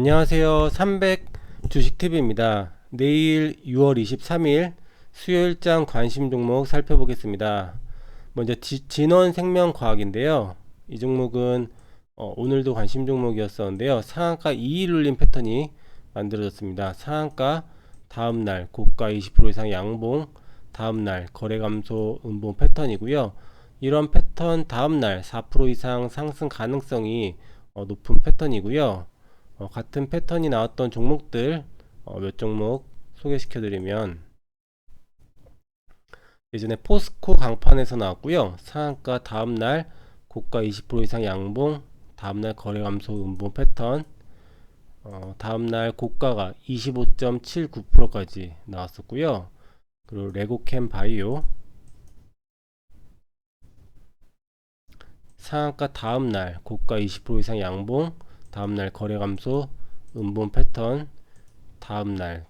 안녕하세요. 300 주식TV입니다. 내일 6월 23일 수요일장 관심 종목 살펴보겠습니다. 먼저 지, 진원생명과학인데요. 이 종목은 어, 오늘도 관심 종목이었었는데요. 상한가 2일 눌림 패턴이 만들어졌습니다. 상한가 다음날 고가 20% 이상 양봉 다음날 거래 감소 음봉 패턴이고요. 이런 패턴 다음날 4% 이상 상승 가능성이 어, 높은 패턴이고요. 어, 같은 패턴이 나왔던 종목들 어, 몇 종목 소개시켜 드리면 예전에 포스코 강판에서 나왔고요. 상한가 다음날 고가 20% 이상 양봉 다음날 거래 감소 음봉 패턴 어, 다음날 고가가 25.79%까지 나왔었고요. 그리고 레고캠 바이오. 상한가 다음날 고가 20% 이상 양봉 다음날 거래 감소 음봉 패턴 다음날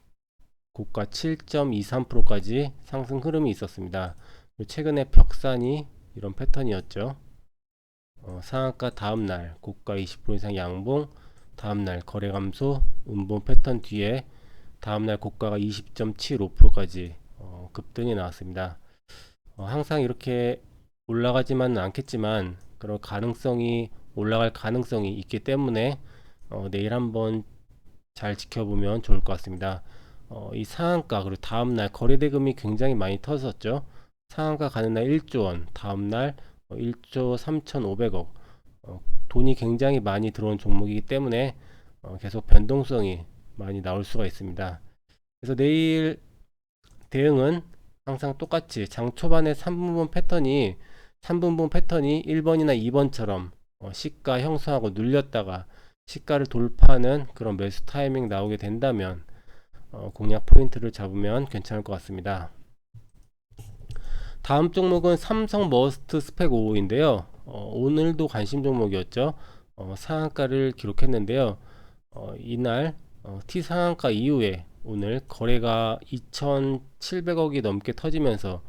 고가 7.23%까지 상승 흐름이 있었습니다. 최근에 벽산이 이런 패턴이었죠. 어, 상한가 다음날 고가 20% 이상 양봉 다음날 거래 감소 음봉 패턴 뒤에 다음날 고가가 20.75%까지 어, 급등이 나왔습니다. 어, 항상 이렇게 올라가지만은 않겠지만 그런 가능성이 올라갈 가능성이 있기 때문에 어, 내일 한번 잘 지켜보면 좋을 것 같습니다. 어, 이 상한가 그리고 다음날 거래대금이 굉장히 많이 터졌죠. 상한가 가는 날 1조 원, 다음날 1조 3,500억 어, 돈이 굉장히 많이 들어온 종목이기 때문에 어, 계속 변동성이 많이 나올 수가 있습니다. 그래서 내일 대응은 항상 똑같이 장 초반에 3분분 패턴이 3분분 패턴이 1번이나 2번처럼 어, 시가 형성하고 눌렸다가 시가를 돌파하는 그런 매수 타이밍 나오게 된다면 어, 공략 포인트를 잡으면 괜찮을 것 같습니다. 다음 종목은 삼성 머스트 스펙 5인데요. 어, 오늘도 관심 종목이었죠. 어, 상한가를 기록했는데요. 어, 이날 어, T 상한가 이후에 오늘 거래가 2,700억이 넘게 터지면서 어,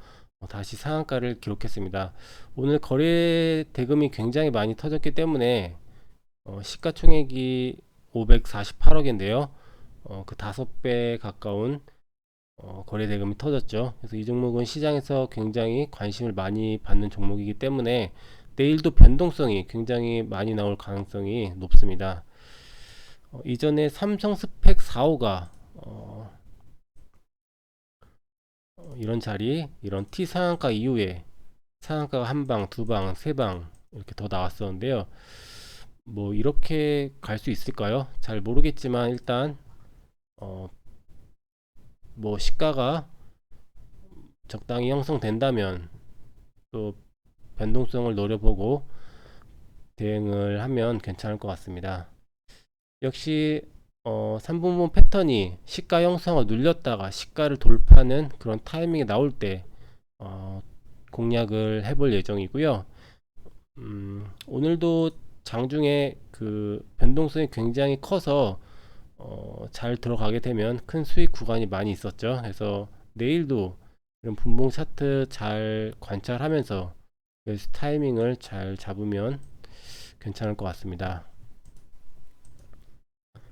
다시 상한가를 기록했습니다. 오늘 거래 대금이 굉장히 많이 터졌기 때문에 어, 시가총액이 548억인데요. 어, 그 다섯 배 가까운 어, 거래 대금이 터졌죠. 그래서 이 종목은 시장에서 굉장히 관심을 많이 받는 종목이기 때문에 내일도 변동성이 굉장히 많이 나올 가능성이 높습니다. 어, 이전에 삼성 스펙 4호가 어, 어, 이런 자리, 이런 T 상한가 이후에 상한가가 한 방, 두 방, 세 방 이렇게 더 나왔었는데요. 뭐 이렇게 갈 수 있을까요? 잘 모르겠지만 일단 어, 뭐 시가가 적당히 형성된다면 또 변동성을 노려보고 대응을 하면 괜찮을 것 같습니다. 역시 어, 3분분 패턴이 시가 형성을 눌렸다가 시가를 돌파하는 그런 타이밍이 나올 때 어, 공략을 해볼 예정이고요. 음, 오늘도 장중에 그 변동성이 굉장히 커서 어, 잘 들어가게 되면 큰 수익 구간이 많이 있었죠. 그래서 내일도 이런 분봉 차트 잘 관찰하면서 타이밍을 잘 잡으면 괜찮을 것 같습니다.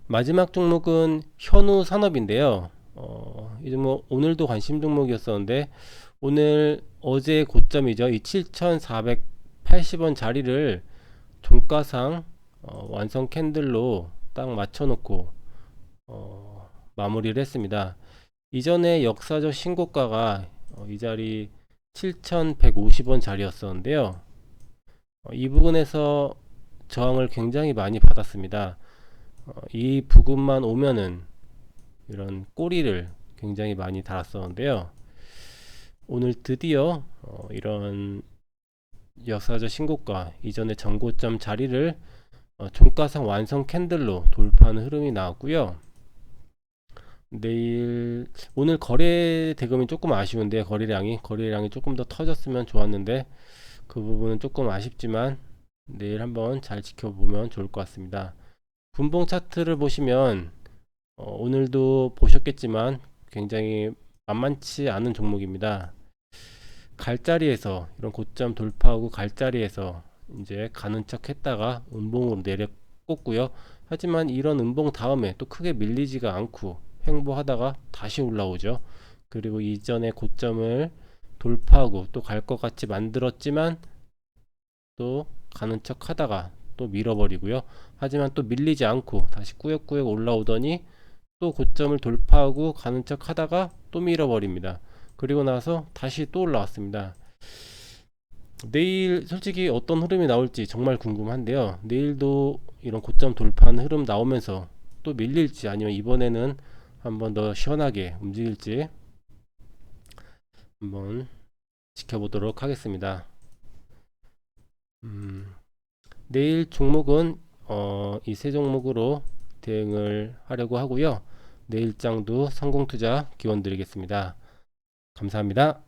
마지막 종목은 현우 산업인데요. 어, 이 종목 오늘도 관심 종목이었었는데 오늘 어제 고점이죠. 이 7,480원 자리를 종가상 어, 완성 캔들로 딱 맞춰놓고 어, 마무리를 했습니다. 이전에 역사적 신고가가 어, 이 자리 7,150원 자리였었는데요. 어, 이 부분에서 저항을 굉장히 많이 받았습니다. 어, 이 부분만 오면은 이런 꼬리를 굉장히 많이 달았었는데요. 오늘 드디어 어, 이런 역사적 신고가 이전의 전고점 자리를 어, 종가상 완성 캔들로 돌파하는 흐름이 나왔고요. 내일 오늘 거래 대금이 조금 아쉬운데 거래량이 거래량이 조금 더 터졌으면 좋았는데 그 부분은 조금 아쉽지만 내일 한번 잘 지켜보면 좋을 것 같습니다. 분봉 차트를 보시면 어, 오늘도 보셨겠지만 굉장히 만만치 않은 종목입니다. 갈자리에서 이런 고점 돌파하고 갈자리에서 이제 가는 척 했다가 음봉으로 내려 꽂고요. 하지만 이런 음봉 다음에 또 크게 밀리지가 않고 횡보하다가 다시 올라오죠. 그리고 이전의 고점을 돌파하고 또 갈 것 같이 만들었지만 또 가는 척 하다가 또 밀어버리고요. 하지만 또 밀리지 않고 다시 꾸역꾸역 올라오더니 또 고점을 돌파하고 가는 척 하다가 또 밀어버립니다. 그리고 나서 다시 또 올라왔습니다. 내일 솔직히 어떤 흐름이 나올지 정말 궁금한데요. 내일도 이런 고점 돌파하는 흐름 나오면서 또 밀릴지 아니면 이번에는 한번 더 시원하게 움직일지 한번 지켜보도록 하겠습니다. 음, 내일 종목은 어, 이 세 종목으로 대응을 하려고 하고요. 내일장도 성공투자 기원 드리겠습니다. 감사합니다.